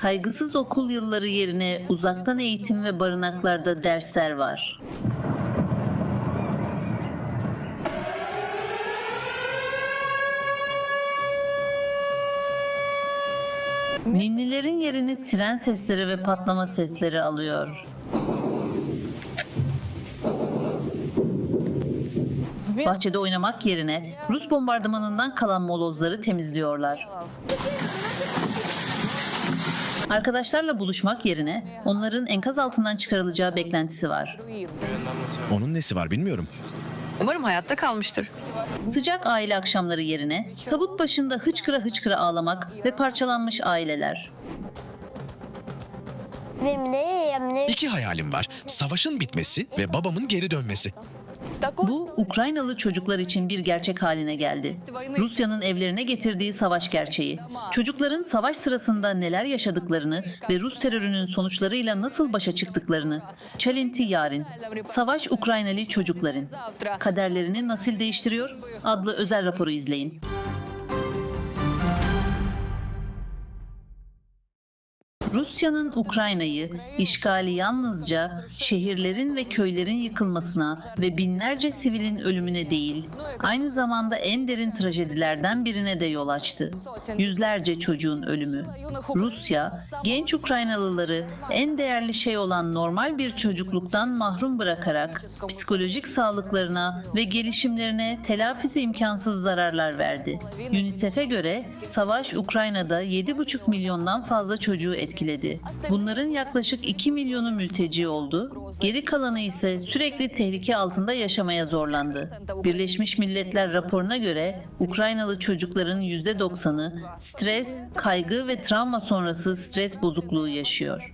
Kaygısız okul yılları yerine uzaktan eğitim ve barınaklarda dersler var. Ninnilerin yerini siren sesleri ve patlama sesleri alıyor. Bahçede oynamak yerine Rus bombardımanından kalan molozları temizliyorlar. Arkadaşlarla buluşmak yerine onların enkaz altından çıkarılacağı beklentisi var. Onun nesi var bilmiyorum. Umarım hayatta kalmıştır. Sıcak aile akşamları yerine tabut başında hıçkıra hıçkıra ağlamak ve parçalanmış aileler. İki hayalim var. Savaşın bitmesi ve babamın geri dönmesi. Bu Ukraynalı çocuklar için bir gerçek haline geldi. Rusya'nın evlerine getirdiği savaş gerçeği. Çocukların savaş sırasında neler yaşadıklarını ve Rus terörünün sonuçlarıyla nasıl başa çıktıklarını. Çalinti Yarin. Savaş Ukraynalı çocukların. Kaderlerini nasıl değiştiriyor? adlı özel raporu izleyin. Rusya'nın Ukrayna'yı işgali yalnızca şehirlerin ve köylerin yıkılmasına ve binlerce sivilin ölümüne değil, aynı zamanda en derin trajedilerden birine de yol açtı. Yüzlerce çocuğun ölümü. Rusya, genç Ukraynalıları en değerli şey olan normal bir çocukluktan mahrum bırakarak psikolojik sağlıklarına ve gelişimlerine telafisi imkansız zararlar verdi. UNICEF'e göre savaş Ukrayna'da 7,5 milyondan fazla çocuğu etkiledi. Bunların yaklaşık 2 milyonu mülteci oldu. Geri kalanı ise sürekli tehlike altında yaşamaya zorlandı. Birleşmiş Milletler raporuna göre Ukraynalı çocukların %90'ı stres, kaygı ve travma sonrası stres bozukluğu yaşıyor.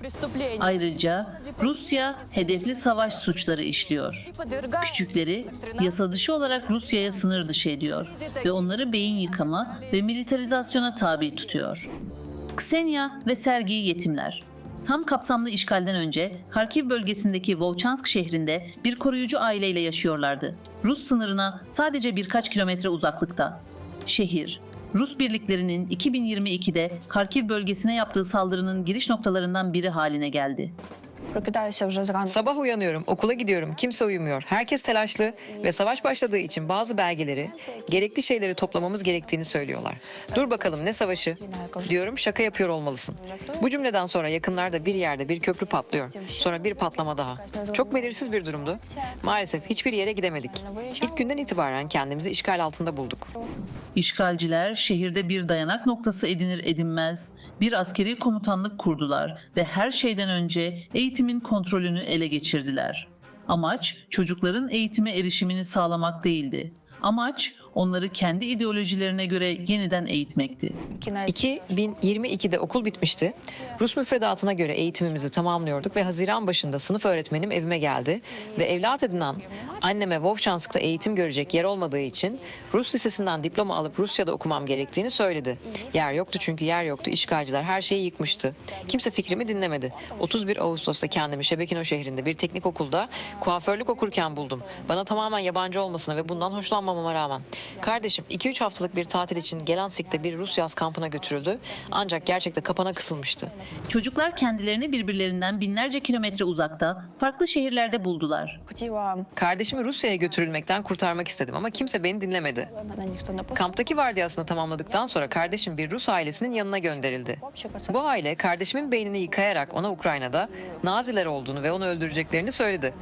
Ayrıca Rusya hedefli savaş suçları işliyor. Küçükleri yasa dışı olarak Rusya'ya sınır dışı ediyor ve onları beyin yıkama ve militarizasyona tabi tutuyor. Ksenia ve Sergi yetimler. Tam kapsamlı işgalden önce Harkiv bölgesindeki Vovchansk şehrinde bir koruyucu aileyle yaşıyorlardı. Rus sınırına sadece birkaç kilometre uzaklıkta. Şehir, Rus birliklerinin 2022'de Harkiv bölgesine yaptığı saldırının giriş noktalarından biri haline geldi. Sabah uyanıyorum, okula gidiyorum, kimse uyumuyor. Herkes telaşlı ve savaş başladığı için bazı belgeleri, gerekli şeyleri toplamamız gerektiğini söylüyorlar. Dur bakalım ne savaşı? Diyorum şaka yapıyor olmalısın. Bu cümleden sonra yakınlarda bir yerde bir köprü patlıyor. Sonra bir patlama daha. Çok belirsiz bir durumdu. Maalesef hiçbir yere gidemedik. İlk günden itibaren kendimizi işgal altında bulduk. İşgalciler şehirde bir dayanak noktası edinir edinmez bir askeri komutanlık kurdular ve her şeyden önce eğitim eğitimin kontrolünü ele geçirdiler. Amaç çocukların eğitime erişimini sağlamak değildi. Amaç onları kendi ideolojilerine göre yeniden eğitmekti. 2022'de okul bitmişti. Rus müfredatına göre eğitimimizi tamamlıyorduk ve Haziran başında sınıf öğretmenim evime geldi ve evlat edinen anneme Vovchansk'ta eğitim görecek yer olmadığı için Rus lisesinden diploma alıp Rusya'da okumam gerektiğini söyledi. Yer yoktu çünkü yer yoktu. İşgalciler her şeyi yıkmıştı. Kimse fikrimi dinlemedi. 31 Ağustos'ta kendimi Şebekino şehrinde bir teknik okulda kuaförlük okurken buldum. Bana tamamen yabancı olmasına ve bundan hoşlanmamama rağmen. Kardeşim 2-3 haftalık bir tatil için Gelansik'te bir Rus yaz kampına götürüldü. Ancak gerçekte kapana kısılmıştı. Çocuklar kendilerini birbirlerinden binlerce kilometre uzakta, farklı şehirlerde buldular. Kardeşimi Rusya'ya götürülmekten kurtarmak istedim ama kimse beni dinlemedi. Kamptaki vardiyasını tamamladıktan sonra kardeşim bir Rus ailesinin yanına gönderildi. Bu aile kardeşimin beynini yıkayarak ona Ukrayna'da Naziler olduğunu ve onu öldüreceklerini söyledi.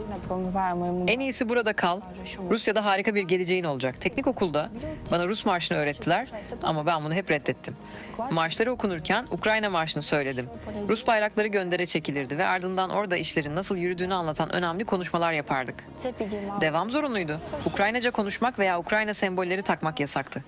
En iyisi burada kal. Rusya'da harika bir geleceğin olacak. Teknik okul okulda bana Rus marşını öğrettiler ama ben bunu hep reddettim. Marşları okunurken Ukrayna marşını söyledim. Rus bayrakları göndere çekilirdi ve ardından orada işlerin nasıl yürüdüğünü anlatan önemli konuşmalar yapardık. Devam zorunluydu. Ukraynaca konuşmak veya Ukrayna sembolleri takmak yasaktı.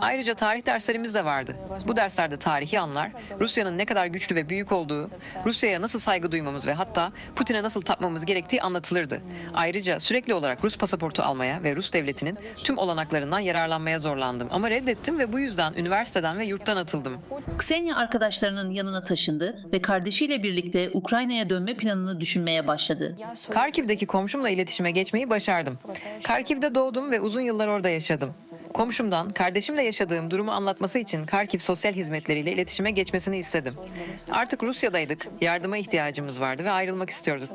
Ayrıca tarih derslerimiz de vardı. Bu derslerde tarihi anlar, Rusya'nın ne kadar güçlü ve büyük olduğu, Rusya'ya nasıl saygı duymamız ve hatta Putin'e nasıl tapmamız gerektiği anlatılırdı. Ayrıca sürekli olarak Rus pasaportu almaya ve Rus devletinin tüm olanaklarından yararlanmaya zorlandım. Ama reddettim ve bu yüzden üniversiteden ve yurttan atıldım. Ksenia arkadaşlarının yanına taşındı ve kardeşiyle birlikte Ukrayna'ya dönme planını düşünmeye başladı. Karkiv'deki komşumla iletişime geçmeyi başardım. Karkiv'de doğdum ve uzun yıllar orada yaşadım. Komşumdan kardeşimle yaşadığım durumu anlatması için Karkiv sosyal hizmetleriyle iletişime geçmesini istedim. Artık Rusya'daydık, yardıma ihtiyacımız vardı ve ayrılmak istiyorduk.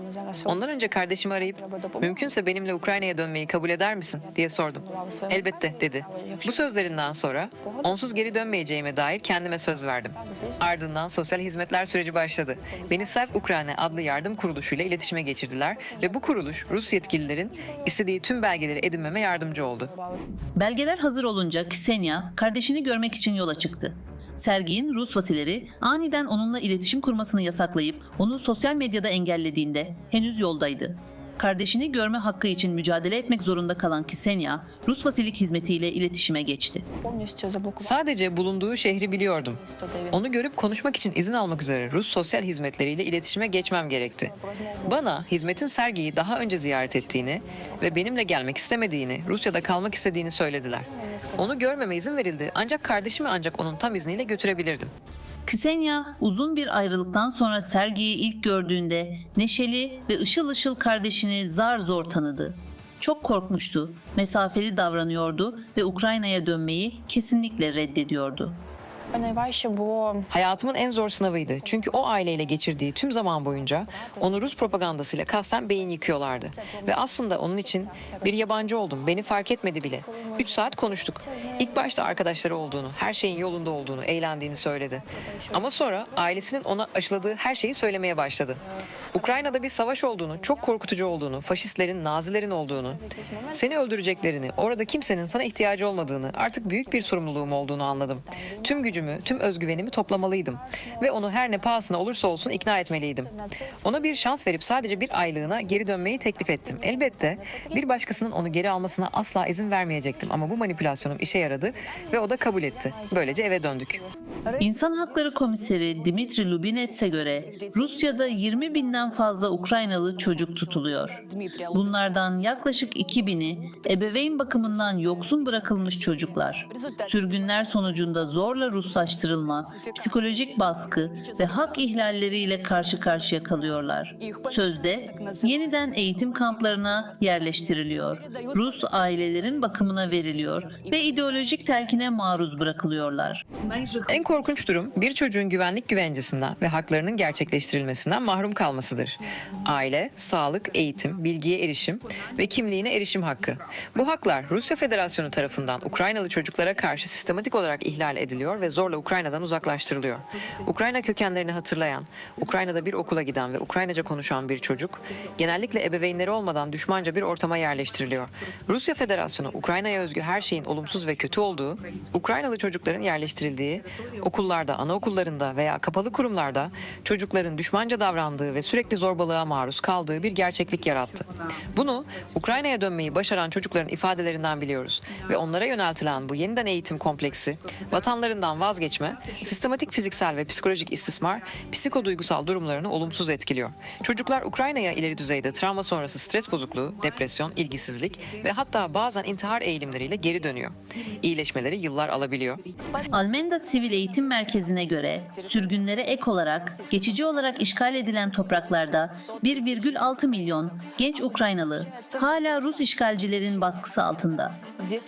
Ondan önce kardeşimi arayıp mümkünse benimle Ukrayna'ya dönmeyi kabul eder misin diye sordum. Elbette dedi. Bu sözlerinden sonra onsuz geri dönmeyeceğime dair kendime söz verdim. Ardından sosyal hizmetler süreci başladı. Beni Self Ukrayna adlı yardım kuruluşuyla iletişime geçirdiler ve bu kuruluş Rus yetkililerin istediği tüm belgeleri edinmeme yardımcı oldu. Belgeler olunca Ksenia kardeşini görmek için yola çıktı. Sergey'in Rus vasileri aniden onunla iletişim kurmasını yasaklayıp onu sosyal medyada engellediğinde henüz yoldaydı kardeşini görme hakkı için mücadele etmek zorunda kalan Kisenya, Rus vasilik hizmetiyle iletişime geçti. Sadece bulunduğu şehri biliyordum. Onu görüp konuşmak için izin almak üzere Rus sosyal hizmetleriyle iletişime geçmem gerekti. Bana hizmetin Sergi'yi daha önce ziyaret ettiğini ve benimle gelmek istemediğini, Rusya'da kalmak istediğini söylediler. Onu görmeme izin verildi ancak kardeşimi ancak onun tam izniyle götürebilirdim. Ksenia uzun bir ayrılıktan sonra Sergey'i ilk gördüğünde neşeli ve ışıl ışıl kardeşini zar zor tanıdı. Çok korkmuştu, mesafeli davranıyordu ve Ukrayna'ya dönmeyi kesinlikle reddediyordu. Hayatımın en zor sınavıydı. Çünkü o aileyle geçirdiği tüm zaman boyunca onu Rus propagandasıyla kasten beyin yıkıyorlardı. Ve aslında onun için bir yabancı oldum. Beni fark etmedi bile. Üç saat konuştuk. İlk başta arkadaşları olduğunu, her şeyin yolunda olduğunu, eğlendiğini söyledi. Ama sonra ailesinin ona aşıladığı her şeyi söylemeye başladı. Ukrayna'da bir savaş olduğunu, çok korkutucu olduğunu, faşistlerin, nazilerin olduğunu, seni öldüreceklerini, orada kimsenin sana ihtiyacı olmadığını, artık büyük bir sorumluluğum olduğunu anladım. Tüm gücümü, tüm özgüvenimi toplamalıydım ve onu her ne pahasına olursa olsun ikna etmeliydim. Ona bir şans verip sadece bir aylığına geri dönmeyi teklif ettim. Elbette bir başkasının onu geri almasına asla izin vermeyecektim ama bu manipülasyonum işe yaradı ve o da kabul etti. Böylece eve döndük. İnsan Hakları Komiseri Dimitri Lubinets'e göre Rusya'da 20 binden fazla Ukraynalı çocuk tutuluyor. Bunlardan yaklaşık 2000'i ebeveyn bakımından yoksun bırakılmış çocuklar. Sürgünler sonucunda zorla Ruslaştırılma, psikolojik baskı ve hak ihlalleriyle karşı karşıya kalıyorlar. Sözde yeniden eğitim kamplarına yerleştiriliyor. Rus ailelerin bakımına veriliyor ve ideolojik telkine maruz bırakılıyorlar. En korkunç durum bir çocuğun güvenlik güvencesinden ve haklarının gerçekleştirilmesinden mahrum kalmasıdır. Aile, sağlık, eğitim, bilgiye erişim ve kimliğine erişim hakkı. Bu haklar Rusya Federasyonu tarafından Ukraynalı çocuklara karşı sistematik olarak ihlal ediliyor ve zorla Ukrayna'dan uzaklaştırılıyor. Ukrayna kökenlerini hatırlayan, Ukrayna'da bir okula giden ve Ukraynaca konuşan bir çocuk, genellikle ebeveynleri olmadan düşmanca bir ortama yerleştiriliyor. Rusya Federasyonu Ukrayna'ya özgü her şeyin olumsuz ve kötü olduğu, Ukraynalı çocukların yerleştirildiği, okullarda, anaokullarında veya kapalı kurumlarda çocukların düşmanca davrandığı ve sürekli zorbalığa maruz kaldığı bir gerçeklik yarattı. Bunu Ukrayna'ya dönmeyi başaran çocukların ifadelerinden biliyoruz ve onlara yöneltilen bu yeniden eğitim kompleksi, vatanlarından vazgeçme, sistematik fiziksel ve psikolojik istismar, psikoduygusal durumlarını olumsuz etkiliyor. Çocuklar Ukrayna'ya ileri düzeyde travma sonrası stres bozukluğu, depresyon, ilgisizlik ve hatta bazen intihar eğilimleriyle geri dönüyor. İyileşmeleri yıllar alabiliyor. Almenda Sivil Eğitim Merkezi'ne göre sürgünlere ek olarak geçici olarak işgal edilen topraklarda 1,6 milyon genç Ukraynalı hala Rus işgalcilerin baskısı altında.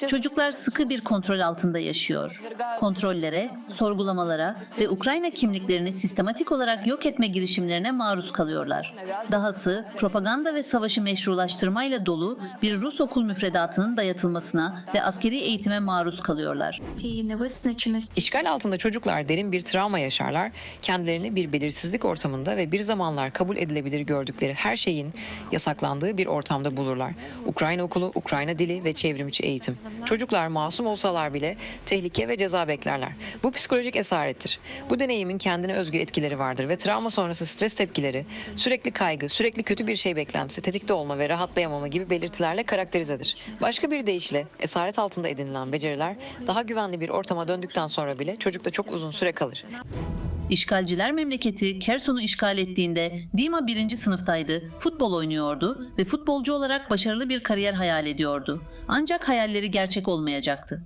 Çocuklar sıkı bir kontrol altında yaşıyor. Kontrollere, sorgulamalara ve Ukrayna kimliklerini sistematik olarak yok etme girişimlerine maruz kalıyorlar. Dahası propaganda ve savaşı meşrulaştırmayla dolu bir Rus okul müfredatının dayatılmasına ve askeri eğitime maruz kalıyorlar. İşgal altında çocuklar derin bir travma yaşarlar, kendilerini bir belirsizlik ortamında ve bir zamanlar kabul edilebilir gördükleri her şeyin yasaklandığı bir ortamda bulurlar. Ukrayna okulu, Ukrayna dili ve çevrimiçi eğitim. Çocuklar masum olsalar bile tehlike ve ceza beklerler. Bu psikolojik esarettir. Bu deneyimin kendine özgü etkileri vardır ve travma sonrası stres tepkileri, sürekli kaygı, sürekli kötü bir şey beklentisi, tetikte olma ve rahatlayamama gibi belirtilerle karakterizedir. Başka bir deyişle esaret altında edinilen beceriler daha güvenli bir ortama döndükten sonra bile çocukta çok uzun süre kalır. İşgalciler memleketi Kerson'u işgal ettiğinde Dima birinci sınıftaydı, futbol oynuyordu ve futbolcu olarak başarılı bir kariyer hayal ediyordu. Ancak hayalleri gerçek olmayacaktı.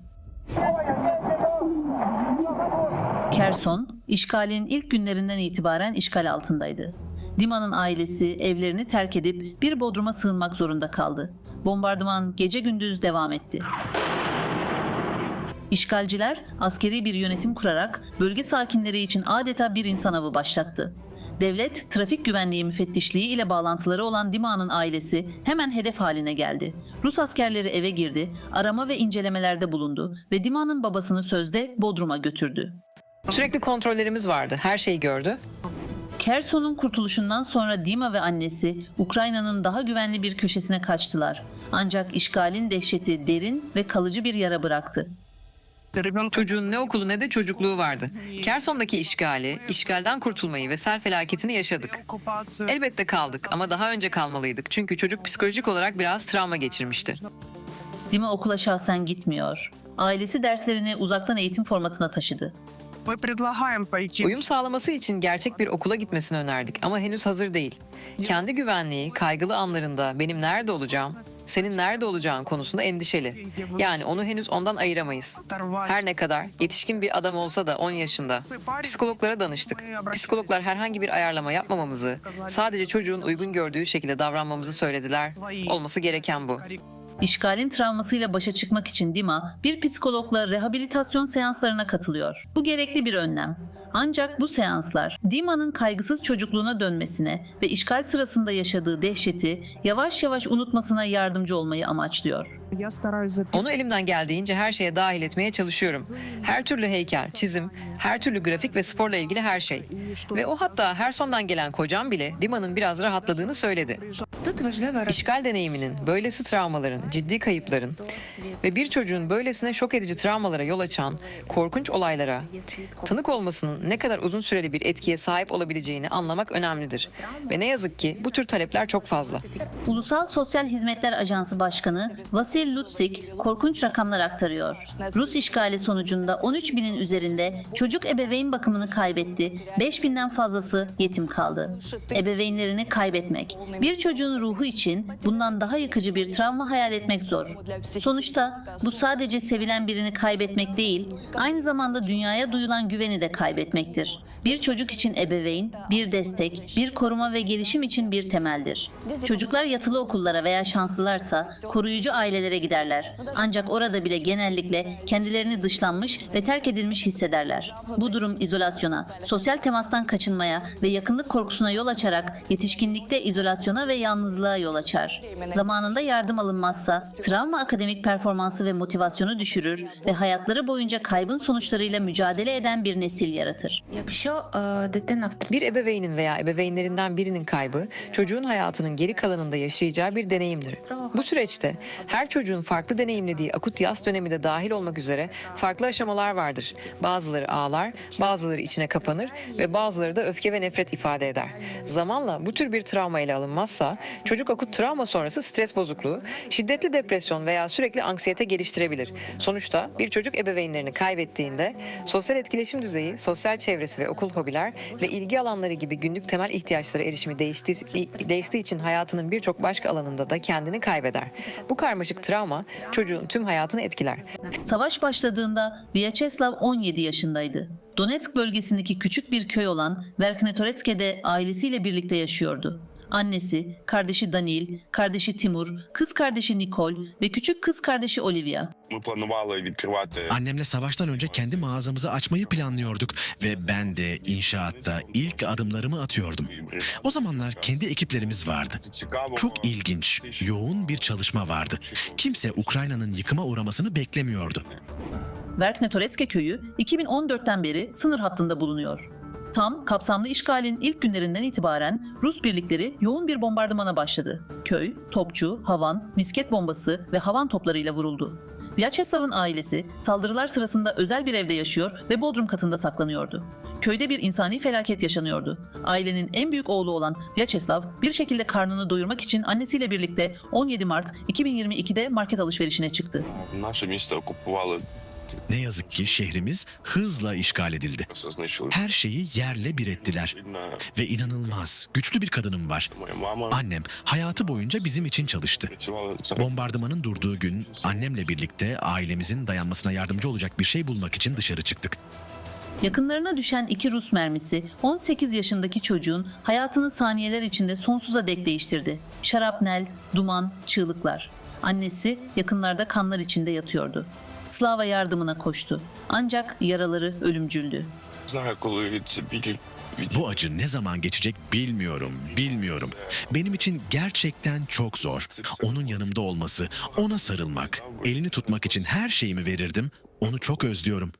Kerson, işgalin ilk günlerinden itibaren işgal altındaydı. Dima'nın ailesi evlerini terk edip bir bodruma sığınmak zorunda kaldı. Bombardıman gece gündüz devam etti. İşgalciler askeri bir yönetim kurarak bölge sakinleri için adeta bir insan avı başlattı. Devlet, trafik güvenliği müfettişliği ile bağlantıları olan Dima'nın ailesi hemen hedef haline geldi. Rus askerleri eve girdi, arama ve incelemelerde bulundu ve Dima'nın babasını sözde Bodrum'a götürdü. Sürekli kontrollerimiz vardı. Her şeyi gördü. Kerson'un kurtuluşundan sonra Dima ve annesi Ukrayna'nın daha güvenli bir köşesine kaçtılar. Ancak işgalin dehşeti derin ve kalıcı bir yara bıraktı. Çocuğun ne okulu ne de çocukluğu vardı. Kerson'daki işgali, işgalden kurtulmayı ve sel felaketini yaşadık. Elbette kaldık ama daha önce kalmalıydık. Çünkü çocuk psikolojik olarak biraz travma geçirmişti. Dima okula şahsen gitmiyor. Ailesi derslerini uzaktan eğitim formatına taşıdı. Uyum sağlaması için gerçek bir okula gitmesini önerdik ama henüz hazır değil. Kendi güvenliği, kaygılı anlarında benim nerede olacağım, senin nerede olacağın konusunda endişeli. Yani onu henüz ondan ayıramayız. Her ne kadar yetişkin bir adam olsa da 10 yaşında. Psikologlara danıştık. Psikologlar herhangi bir ayarlama yapmamamızı, sadece çocuğun uygun gördüğü şekilde davranmamızı söylediler. Olması gereken bu. İşgalin travmasıyla başa çıkmak için Dima bir psikologla rehabilitasyon seanslarına katılıyor. Bu gerekli bir önlem. Ancak bu seanslar Dima'nın kaygısız çocukluğuna dönmesine ve işgal sırasında yaşadığı dehşeti yavaş yavaş unutmasına yardımcı olmayı amaçlıyor. Onu elimden geldiğince her şeye dahil etmeye çalışıyorum. Her türlü heykel, çizim, her türlü grafik ve sporla ilgili her şey. Ve o hatta her sondan gelen kocam bile Dima'nın biraz rahatladığını söyledi. İşgal deneyiminin, böylesi travmaların, ciddi kayıpların ve bir çocuğun böylesine şok edici travmalara yol açan korkunç olaylara tanık olmasının ne kadar uzun süreli bir etkiye sahip olabileceğini anlamak önemlidir. Ve ne yazık ki bu tür talepler çok fazla. Ulusal Sosyal Hizmetler Ajansı Başkanı Vasil Lutsik korkunç rakamlar aktarıyor. Rus işgali sonucunda 13 binin üzerinde çocuk ebeveyn bakımını kaybetti, 5 binden fazlası yetim kaldı. Ebeveynlerini kaybetmek, bir çocuğun ruhu için bundan daha yıkıcı bir travma hayal etmek zor. Sonuçta bu sadece sevilen birini kaybetmek değil, aynı zamanda dünyaya duyulan güveni de kaybetmektir. Bir çocuk için ebeveyn, bir destek, bir koruma ve gelişim için bir temeldir. Çocuklar yatılı okullara veya şanslılarsa koruyucu ailelere giderler. Ancak orada bile genellikle kendilerini dışlanmış ve terk edilmiş hissederler. Bu durum izolasyona, sosyal temastan kaçınmaya ve yakınlık korkusuna yol açarak yetişkinlikte izolasyona ve yalnızlığa yol açar. Zamanında yardım alınmazsa travma akademik performansı ve motivasyonu düşürür ve hayatları boyunca kaybın sonuçlarıyla mücadele eden bir nesil yaratır. Якщо е, дитина втратила Bir ebeveynin veya ebeveynlerinden birinin kaybı çocuğun hayatının geri kalanında yaşayacağı bir deneyimdir. Bu süreçte her çocuğun farklı deneyimlediği akut yas dönemi de dahil olmak üzere farklı aşamalar vardır. Bazıları ağlar, bazıları içine kapanır ve bazıları da öfke ve nefret ifade eder. Zamanla bu tür bir travma ele alınmazsa çocuk akut travma sonrası stres bozukluğu, şiddetli depresyon veya sürekli anksiyete geliştirebilir. Sonuçta bir çocuk ebeveynlerini kaybettiğinde sosyal etkileşim düzeyi, sosyal çevresi ve okul hobiler ve ilgi alanları gibi günlük temel ihtiyaçlara erişimi değiştiği, değiştiği için hayatının birçok başka alanında da kendini kaybeder. Bu karmaşık travma çocuğun tüm hayatını etkiler. Savaş başladığında Vyacheslav 17 yaşındaydı. Donetsk bölgesindeki küçük bir köy olan Verkhnetoretsk'de ailesiyle birlikte yaşıyordu annesi, kardeşi Daniil, kardeşi Timur, kız kardeşi Nikol ve küçük kız kardeşi Olivia. Annemle savaştan önce kendi mağazamızı açmayı planlıyorduk ve ben de inşaatta ilk adımlarımı atıyordum. O zamanlar kendi ekiplerimiz vardı. Çok ilginç, yoğun bir çalışma vardı. Kimse Ukrayna'nın yıkıma uğramasını beklemiyordu. Verknetoretske köyü 2014'ten beri sınır hattında bulunuyor. Tam kapsamlı işgalin ilk günlerinden itibaren Rus birlikleri yoğun bir bombardımana başladı. Köy, topçu, havan, misket bombası ve havan toplarıyla vuruldu. Vyacheslav'ın ailesi saldırılar sırasında özel bir evde yaşıyor ve bodrum katında saklanıyordu. Köyde bir insani felaket yaşanıyordu. Ailenin en büyük oğlu olan Vyacheslav bir şekilde karnını doyurmak için annesiyle birlikte 17 Mart 2022'de market alışverişine çıktı. Ne yazık ki şehrimiz hızla işgal edildi. Her şeyi yerle bir ettiler. Ve inanılmaz, güçlü bir kadınım var. Annem hayatı boyunca bizim için çalıştı. Bombardımanın durduğu gün annemle birlikte ailemizin dayanmasına yardımcı olacak bir şey bulmak için dışarı çıktık. Yakınlarına düşen iki Rus mermisi 18 yaşındaki çocuğun hayatını saniyeler içinde sonsuza dek değiştirdi. Şarapnel, duman, çığlıklar. Annesi yakınlarda kanlar içinde yatıyordu. Slava yardımına koştu. Ancak yaraları ölümcüldü. Bu acı ne zaman geçecek bilmiyorum, bilmiyorum. Benim için gerçekten çok zor. Onun yanımda olması, ona sarılmak, elini tutmak için her şeyimi verirdim. Onu çok özlüyorum.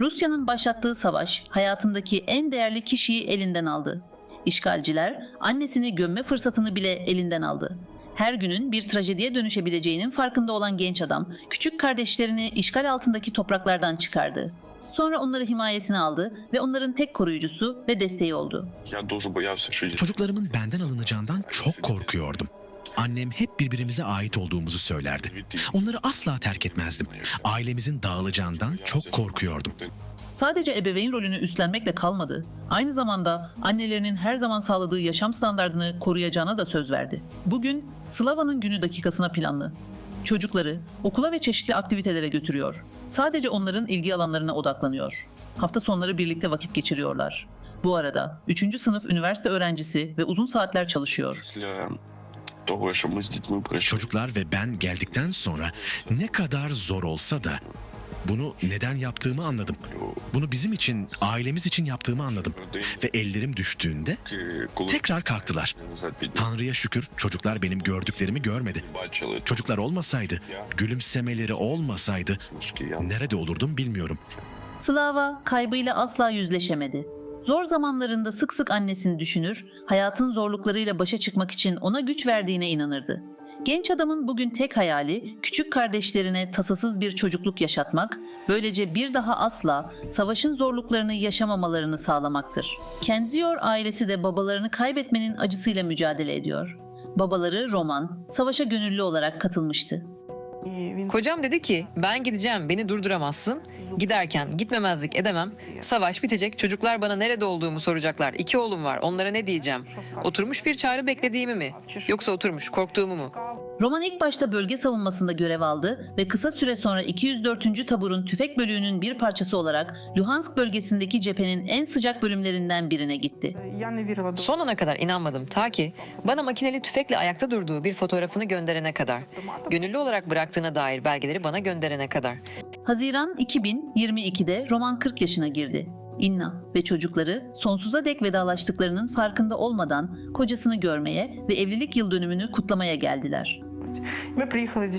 Rusya'nın başlattığı savaş hayatındaki en değerli kişiyi elinden aldı. İşgalciler annesini gömme fırsatını bile elinden aldı her günün bir trajediye dönüşebileceğinin farkında olan genç adam, küçük kardeşlerini işgal altındaki topraklardan çıkardı. Sonra onları himayesine aldı ve onların tek koruyucusu ve desteği oldu. Çocuklarımın benden alınacağından çok korkuyordum. Annem hep birbirimize ait olduğumuzu söylerdi. Onları asla terk etmezdim. Ailemizin dağılacağından çok korkuyordum sadece ebeveyn rolünü üstlenmekle kalmadı, aynı zamanda annelerinin her zaman sağladığı yaşam standartını koruyacağına da söz verdi. Bugün Slava'nın günü dakikasına planlı. Çocukları okula ve çeşitli aktivitelere götürüyor. Sadece onların ilgi alanlarına odaklanıyor. Hafta sonları birlikte vakit geçiriyorlar. Bu arada 3. sınıf üniversite öğrencisi ve uzun saatler çalışıyor. Çocuklar ve ben geldikten sonra ne kadar zor olsa da bunu neden yaptığımı anladım. Bunu bizim için, ailemiz için yaptığımı anladım. Ve ellerim düştüğünde tekrar kalktılar. Tanrı'ya şükür çocuklar benim gördüklerimi görmedi. Çocuklar olmasaydı, gülümsemeleri olmasaydı nerede olurdum bilmiyorum. Slava kaybıyla asla yüzleşemedi. Zor zamanlarında sık sık annesini düşünür, hayatın zorluklarıyla başa çıkmak için ona güç verdiğine inanırdı. Genç adamın bugün tek hayali küçük kardeşlerine tasasız bir çocukluk yaşatmak, böylece bir daha asla savaşın zorluklarını yaşamamalarını sağlamaktır. Kenzior ailesi de babalarını kaybetmenin acısıyla mücadele ediyor. Babaları Roman, savaşa gönüllü olarak katılmıştı. Kocam dedi ki ben gideceğim beni durduramazsın. Giderken gitmemezlik edemem. Savaş bitecek çocuklar bana nerede olduğumu soracaklar. İki oğlum var onlara ne diyeceğim? Oturmuş bir çağrı beklediğimi mi? Yoksa oturmuş korktuğumu mu? Roman ilk başta bölge savunmasında görev aldı ve kısa süre sonra 204. Tabur'un tüfek bölüğünün bir parçası olarak Luhansk bölgesindeki cephenin en sıcak bölümlerinden birine gitti. Son ana kadar inanmadım ta ki bana makineli tüfekle ayakta durduğu bir fotoğrafını gönderene kadar, gönüllü olarak bıraktığına dair belgeleri bana gönderene kadar. Haziran 2022'de Roman 40 yaşına girdi. İnna ve çocukları sonsuza dek vedalaştıklarının farkında olmadan kocasını görmeye ve evlilik yıl dönümünü kutlamaya geldiler.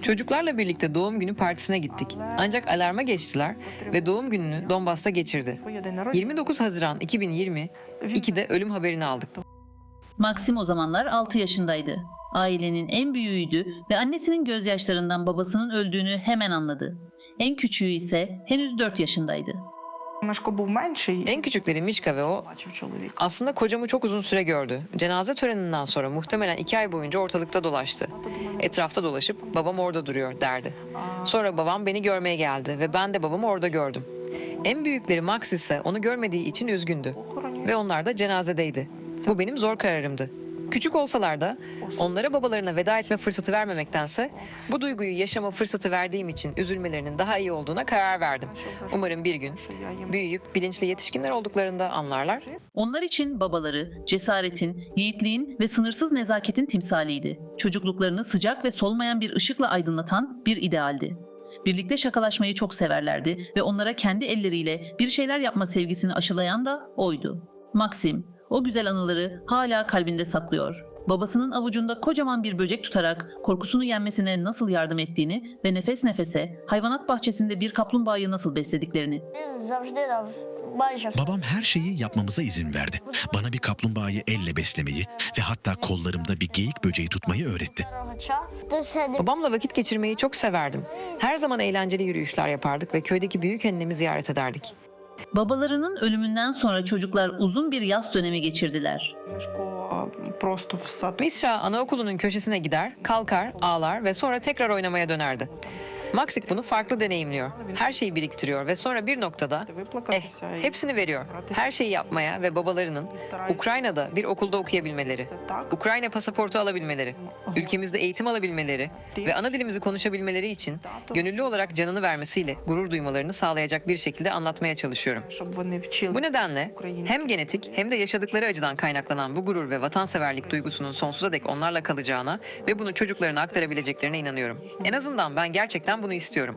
Çocuklarla birlikte doğum günü partisine gittik. Ancak alarma geçtiler ve doğum gününü Donbass'ta geçirdi. 29 Haziran 2020 2'de ölüm haberini aldık. Maxim o zamanlar 6 yaşındaydı. Ailenin en büyüğüydü ve annesinin gözyaşlarından babasının öldüğünü hemen anladı. En küçüğü ise henüz 4 yaşındaydı. En küçükleri Mişka ve o aslında kocamı çok uzun süre gördü. Cenaze töreninden sonra muhtemelen iki ay boyunca ortalıkta dolaştı. Etrafta dolaşıp babam orada duruyor derdi. Sonra babam beni görmeye geldi ve ben de babamı orada gördüm. En büyükleri Max ise onu görmediği için üzgündü ve onlar da cenazedeydi. Bu benim zor kararımdı. Küçük olsalar da onlara babalarına veda etme fırsatı vermemektense bu duyguyu yaşama fırsatı verdiğim için üzülmelerinin daha iyi olduğuna karar verdim. Umarım bir gün büyüyüp bilinçli yetişkinler olduklarında anlarlar Onlar için babaları cesaretin, yiğitliğin ve sınırsız nezaketin timsaliydi. Çocukluklarını sıcak ve solmayan bir ışıkla aydınlatan bir idealdi. Birlikte şakalaşmayı çok severlerdi ve onlara kendi elleriyle bir şeyler yapma sevgisini aşılayan da oydu. Maxim, o güzel anıları hala kalbinde saklıyor. Babasının avucunda kocaman bir böcek tutarak korkusunu yenmesine nasıl yardım ettiğini ve nefes nefese hayvanat bahçesinde bir kaplumbağayı nasıl beslediklerini. Babam her şeyi yapmamıza izin verdi. Bana bir kaplumbağayı elle beslemeyi ve hatta kollarımda bir geyik böceği tutmayı öğretti. Babamla vakit geçirmeyi çok severdim. Her zaman eğlenceli yürüyüşler yapardık ve köydeki büyük annemi ziyaret ederdik. Babalarının ölümünden sonra çocuklar uzun bir yaz dönemi geçirdiler. Misha anaokulunun köşesine gider, kalkar, ağlar ve sonra tekrar oynamaya dönerdi. Maxik bunu farklı deneyimliyor. Her şeyi biriktiriyor ve sonra bir noktada eh, hepsini veriyor. Her şeyi yapmaya ve babalarının Ukrayna'da bir okulda okuyabilmeleri, Ukrayna pasaportu alabilmeleri, ülkemizde eğitim alabilmeleri ve ana dilimizi konuşabilmeleri için gönüllü olarak canını vermesiyle gurur duymalarını sağlayacak bir şekilde anlatmaya çalışıyorum. Bu nedenle hem genetik hem de yaşadıkları acıdan kaynaklanan bu gurur ve vatanseverlik duygusunun sonsuza dek onlarla kalacağına ve bunu çocuklarına aktarabileceklerine inanıyorum. En azından ben gerçekten bunu istiyorum.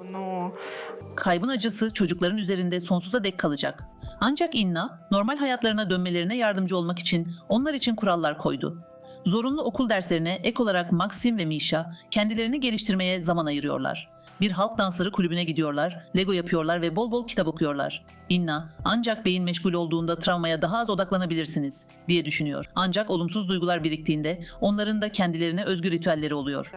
Kaybın acısı çocukların üzerinde sonsuza dek kalacak. Ancak Inna normal hayatlarına dönmelerine yardımcı olmak için onlar için kurallar koydu. Zorunlu okul derslerine ek olarak Maxim ve Misha kendilerini geliştirmeye zaman ayırıyorlar. Bir halk dansları kulübüne gidiyorlar, Lego yapıyorlar ve bol bol kitap okuyorlar. İnna, ancak beyin meşgul olduğunda travmaya daha az odaklanabilirsiniz diye düşünüyor. Ancak olumsuz duygular biriktiğinde onların da kendilerine özgü ritüelleri oluyor.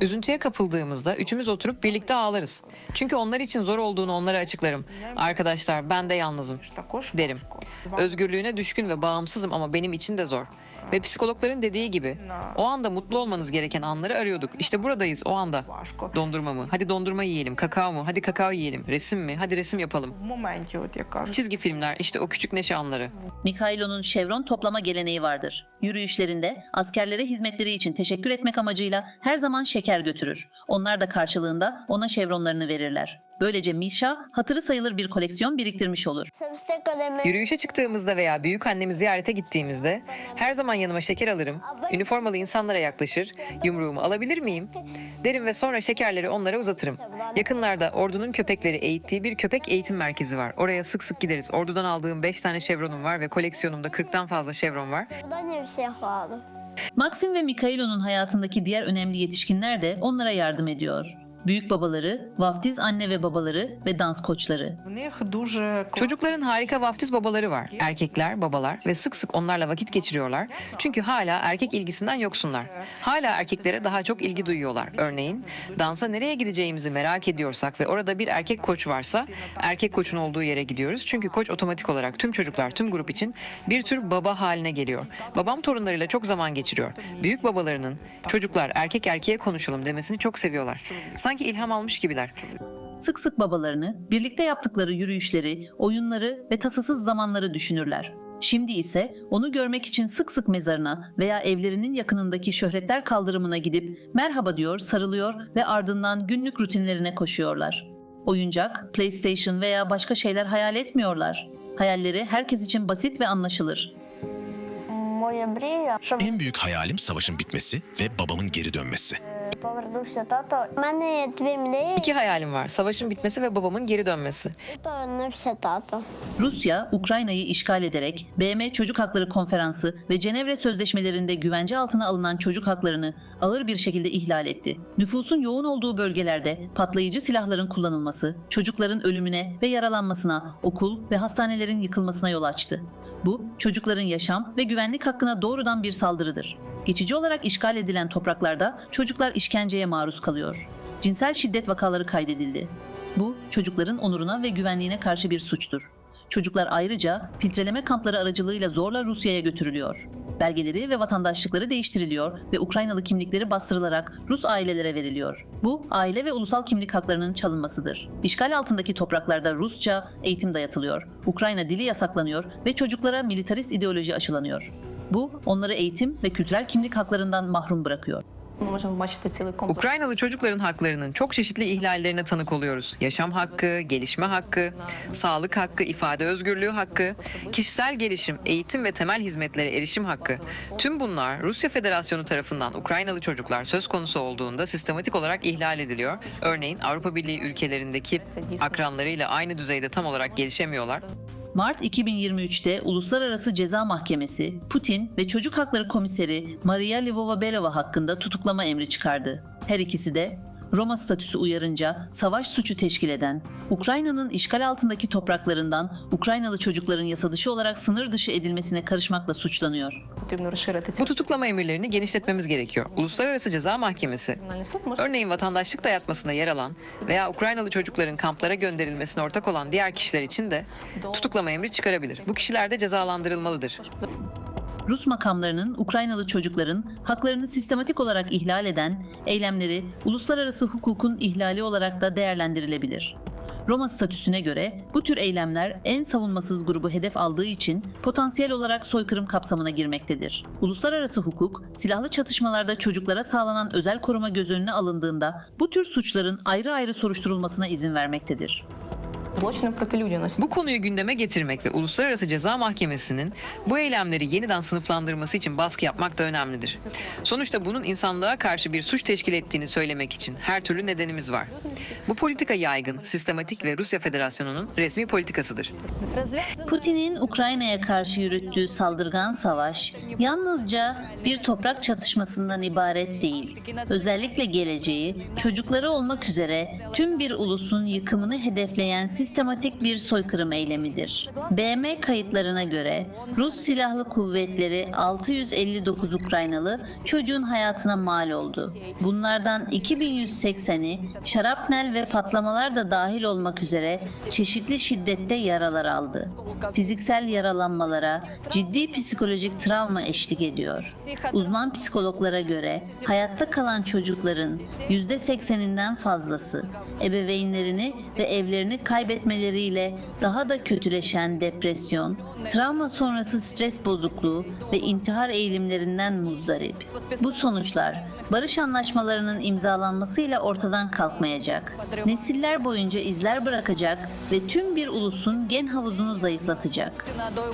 Üzüntüye kapıldığımızda üçümüz oturup birlikte ağlarız. Çünkü onlar için zor olduğunu onlara açıklarım. Arkadaşlar ben de yalnızım derim. Özgürlüğüne düşkün ve bağımsızım ama benim için de zor. Ve psikologların dediği gibi o anda mutlu olmanız gereken anları arıyorduk. İşte buradayız o anda. Dondurma mı? Hadi dondurma yiyelim. Kakao mu? Hadi kakao yiyelim. Resim mi? Hadi resim resim yapalım. Çizgi filmler, işte o küçük neşe anları. Mikhailo'nun şevron toplama geleneği vardır. Yürüyüşlerinde askerlere hizmetleri için teşekkür etmek amacıyla her zaman şeker götürür. Onlar da karşılığında ona şevronlarını verirler. Böylece Misha hatırı sayılır bir koleksiyon biriktirmiş olur. Yürüyüşe çıktığımızda veya büyük annemi ziyarete gittiğimizde her zaman yanıma şeker alırım, üniformalı insanlara yaklaşır, yumruğumu alabilir miyim? Derim ve sonra şekerleri onlara uzatırım. Yakınlarda ordunun köpekleri eğittiği bir köpek eğitim merkezi var. Oraya sık sık gideriz. Ordudan aldığım 5 tane şevronum var ve koleksiyonumda 40'tan fazla şevron var. Buradan bir şey aldım. Maxim ve Mikailo'nun hayatındaki diğer önemli yetişkinler de onlara yardım ediyor büyük babaları, vaftiz anne ve babaları ve dans koçları. Çocukların harika vaftiz babaları var. Erkekler, babalar ve sık sık onlarla vakit geçiriyorlar. Çünkü hala erkek ilgisinden yoksunlar. Hala erkeklere daha çok ilgi duyuyorlar. Örneğin dansa nereye gideceğimizi merak ediyorsak ve orada bir erkek koç varsa erkek koçun olduğu yere gidiyoruz. Çünkü koç otomatik olarak tüm çocuklar, tüm grup için bir tür baba haline geliyor. Babam torunlarıyla çok zaman geçiriyor. Büyük babalarının çocuklar erkek erkeğe konuşalım demesini çok seviyorlar. Sanki sanki ilham almış gibiler. Sık sık babalarını, birlikte yaptıkları yürüyüşleri, oyunları ve tasasız zamanları düşünürler. Şimdi ise onu görmek için sık sık mezarına veya evlerinin yakınındaki şöhretler kaldırımına gidip merhaba diyor, sarılıyor ve ardından günlük rutinlerine koşuyorlar. Oyuncak, PlayStation veya başka şeyler hayal etmiyorlar. Hayalleri herkes için basit ve anlaşılır. En büyük hayalim savaşın bitmesi ve babamın geri dönmesi повернувся тато. У мене є дві мрії İki hayalim var. Savaşın bitmesi ve babamın geri dönmesi. і повернувся тато. Rusya, Ukrayna'yı işgal ederek BM Çocuk Hakları Konferansı ve Cenevre Sözleşmelerinde güvence altına alınan çocuk haklarını ağır bir şekilde ihlal etti. Nüfusun yoğun olduğu bölgelerde patlayıcı silahların kullanılması, çocukların ölümüne ve yaralanmasına, okul ve hastanelerin yıkılmasına yol açtı. Bu, çocukların yaşam ve güvenlik hakkına doğrudan bir saldırıdır. Geçici olarak işgal edilen topraklarda çocuklar işkenceye maruz kalıyor. Cinsel şiddet vakaları kaydedildi. Bu çocukların onuruna ve güvenliğine karşı bir suçtur. Çocuklar ayrıca filtreleme kampları aracılığıyla zorla Rusya'ya götürülüyor. Belgeleri ve vatandaşlıkları değiştiriliyor ve Ukraynalı kimlikleri bastırılarak Rus ailelere veriliyor. Bu aile ve ulusal kimlik haklarının çalınmasıdır. İşgal altındaki topraklarda Rusça eğitim dayatılıyor. Ukrayna dili yasaklanıyor ve çocuklara militarist ideoloji aşılanıyor. Bu onları eğitim ve kültürel kimlik haklarından mahrum bırakıyor. Ukraynalı çocukların haklarının çok çeşitli ihlallerine tanık oluyoruz. Yaşam hakkı, gelişme hakkı, sağlık hakkı, ifade özgürlüğü hakkı, kişisel gelişim, eğitim ve temel hizmetlere erişim hakkı. Tüm bunlar Rusya Federasyonu tarafından Ukraynalı çocuklar söz konusu olduğunda sistematik olarak ihlal ediliyor. Örneğin Avrupa Birliği ülkelerindeki akranlarıyla aynı düzeyde tam olarak gelişemiyorlar. Mart 2023'te Uluslararası Ceza Mahkemesi, Putin ve Çocuk Hakları Komiseri Maria Lvova-Belova hakkında tutuklama emri çıkardı. Her ikisi de Roma statüsü uyarınca savaş suçu teşkil eden, Ukrayna'nın işgal altındaki topraklarından Ukraynalı çocukların yasa dışı olarak sınır dışı edilmesine karışmakla suçlanıyor. Bu tutuklama emirlerini genişletmemiz gerekiyor. Uluslararası Ceza Mahkemesi, örneğin vatandaşlık dayatmasında yer alan veya Ukraynalı çocukların kamplara gönderilmesine ortak olan diğer kişiler için de tutuklama emri çıkarabilir. Bu kişiler de cezalandırılmalıdır. Rus makamlarının Ukraynalı çocukların haklarını sistematik olarak ihlal eden eylemleri uluslararası hukukun ihlali olarak da değerlendirilebilir. Roma statüsüne göre bu tür eylemler en savunmasız grubu hedef aldığı için potansiyel olarak soykırım kapsamına girmektedir. Uluslararası hukuk, silahlı çatışmalarda çocuklara sağlanan özel koruma göz önüne alındığında bu tür suçların ayrı ayrı soruşturulmasına izin vermektedir. Bu konuyu gündeme getirmek ve Uluslararası Ceza Mahkemesi'nin bu eylemleri yeniden sınıflandırması için baskı yapmak da önemlidir. Sonuçta bunun insanlığa karşı bir suç teşkil ettiğini söylemek için her türlü nedenimiz var. Bu politika yaygın, sistematik ve Rusya Federasyonu'nun resmi politikasıdır. Putin'in Ukrayna'ya karşı yürüttüğü saldırgan savaş yalnızca bir toprak çatışmasından ibaret değil. Özellikle geleceği, çocukları olmak üzere tüm bir ulusun yıkımını hedefleyen sistematik bir soykırım eylemidir. BM kayıtlarına göre Rus Silahlı Kuvvetleri 659 Ukraynalı çocuğun hayatına mal oldu. Bunlardan 2180'i şarapnel ve patlamalar da dahil olmak üzere çeşitli şiddette yaralar aldı. Fiziksel yaralanmalara ciddi psikolojik travma eşlik ediyor. Uzman psikologlara göre hayatta kalan çocukların %80'inden fazlası ebeveynlerini ve evlerini kaybetmeleriyle daha da kötüleşen depresyon, travma sonrası stres bozukluğu ve intihar eğilimlerinden muzdarip. Bu sonuçlar barış anlaşmalarının imzalanmasıyla ortadan kalkmayacak. Nesiller boyunca izler bırakacak ve tüm bir ulusun gen havuzunu zayıflatacak.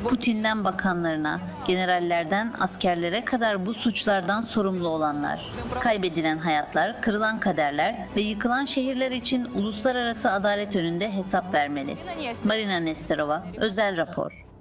Putin'den bakanlarına, generallerden askerlere kadar bu suçlardan sorumlu olanlar. Kaybedilen hayatlar, kırılan kaderler ve yıkılan şehirler için uluslararası adalet önünde hesap vermeli. Marina Nesterova, özel rapor.